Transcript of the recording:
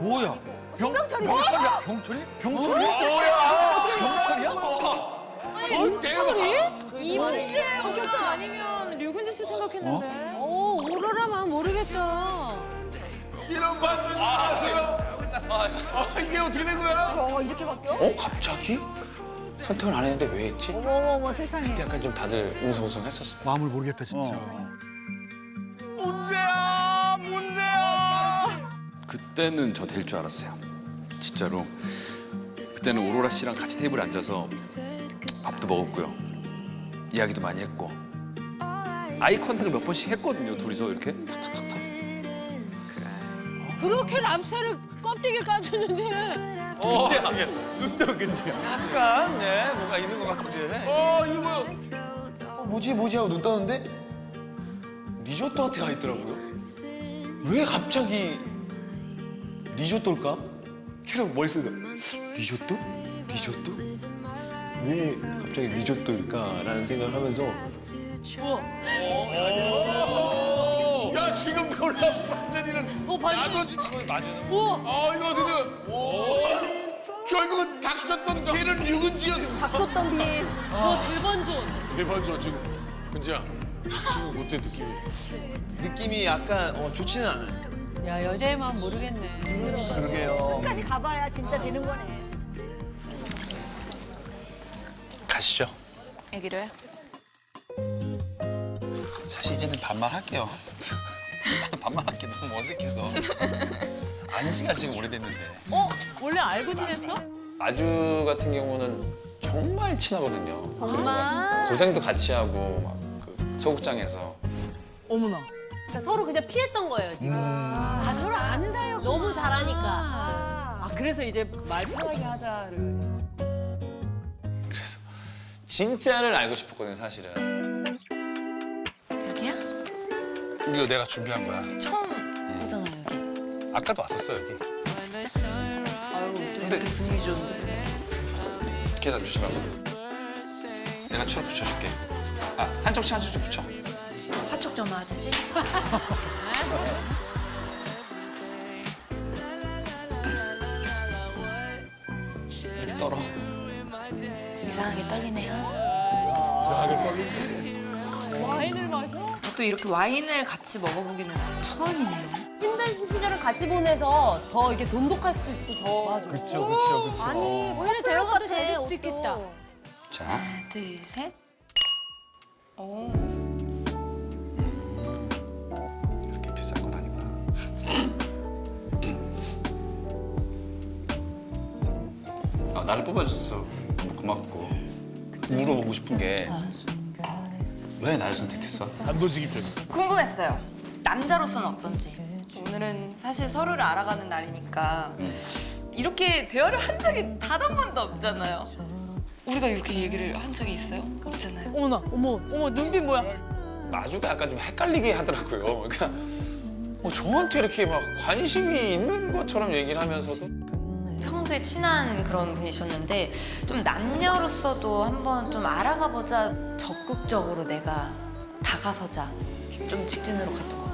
뭐야? 병, 병철이 병철이야? 병철이? 병철이? 이문세 본격적 아니면 류근진 씨 생각했는데. 어, 오로라만 모르겠다. 이런 반스 아세요? 아, 이게 어떻게 된 거야? 어, 이렇게 바뀌어? 어? 갑자기? 선택을 안 했는데 왜 했지? 어머머머 세상에. 그때 약간 좀 다들 웅성웅성 했었어. 마음을 모르겠다 진짜. 문 그때는 저 될 줄 알았어요. 진짜로. 그때는 오로라 씨랑 같이 테이블에 앉아서 밥도 먹었고요. 이야기도 많이 했고. 아이 컨택을 몇 번씩 했거든요. 둘이서 이렇게 탁탁탁탁. 그렇게 랍스타를 껍데기를 까줬는데. 약간 네 뭔가 있는 것 같은데. 어, 이거 뭐야? 어, 뭐지 뭐지 하고 눈 떠는데 리조또한테 가 있더라고요. 왜 갑자기 리조또일까? 계속 머릿속에 리조또? 리조또? 왜 갑자기 리조또일까라는 생각을 하면서 야, 지금 놀랐어, 완전히는. 어, 반전. 나도 지금 맞은 우와. 아, 이거 어떻게 돼? 오. 결국은 닥쳤던 개는 유근지였. 닥쳤던 비. 와, 대반전. 대반전 지금. 근지야, 지금 어때 느낌이? 느낌이 약간 어, 좋지는 않아요. 야, 여자의 마음 모르겠네. 끝까지 가봐야 진짜 되는 거네. 가시죠. 얘기를 해. 사실 이제는 반말할게요. 반말할게 너무 어색해서. 안 지가 지금 오래됐는데. 어? 원래 알고 지냈어? 아주 같은 경우는 정말 친하거든요. 정말. 고생도 같이 하고 막 그 소극장에서 어머나. 그러니까 서로 그냥 피했던 거예요 지금. 아, 서로 아는 사이였구나. 너무 잘하니까. 아, 그래서 이제 말 편하게 하자를. 그래서 진짜를 알고 싶었거든 요 사실은. 여기야? 이거 내가 준비한 거야. 처음 오잖아요 여기. 아까도 왔었어, 여기. 아유 또 이렇게 분위기 좋은데. 계산 조심하고. 내가 추를 붙여줄게. 아 한쪽씩 한쪽씩 붙여. 점화하듯이. 이렇게 떨어. 이상하게 떨리네요. 이상하게 떨리네. 와인을 마셔? 또 이렇게 와인을 같이 먹어보기는 처음이네요. 힘든 시절을 같이 보내서 더 이렇게 돈독할 수도 있고 더. 맞아. 그렇죠, 그렇죠, 그렇죠. 아니 오히려 데려가도 잘될 수도 옷도. 있겠다. 자 하나 둘 셋. 오. 나를 뽑아줬어. 고맙고. 물어보고 싶은 게 왜 나를 선택했어? 단도직입 편. 궁금했어요. 남자로서는 어떤지. 오늘은 사실 서로를 알아가는 날이니까 이렇게 대화를 한 적이 단 한 번도 없잖아요. 우리가 이렇게 얘기를 한 적이 있어요? 없잖아요. 어머나, 어머, 어머, 눈빛 뭐야? 마주가 약간 좀 헷갈리게 하더라고요. 그러니까 뭐 저한테 이렇게 막 관심이 있는 것처럼 얘기를 하면서도 평소에 친한 그런 분이셨는데 좀 남녀로서도 한번 좀 알아가 보자. 적극적으로 내가 다가서자. 좀 직진으로 갔던 것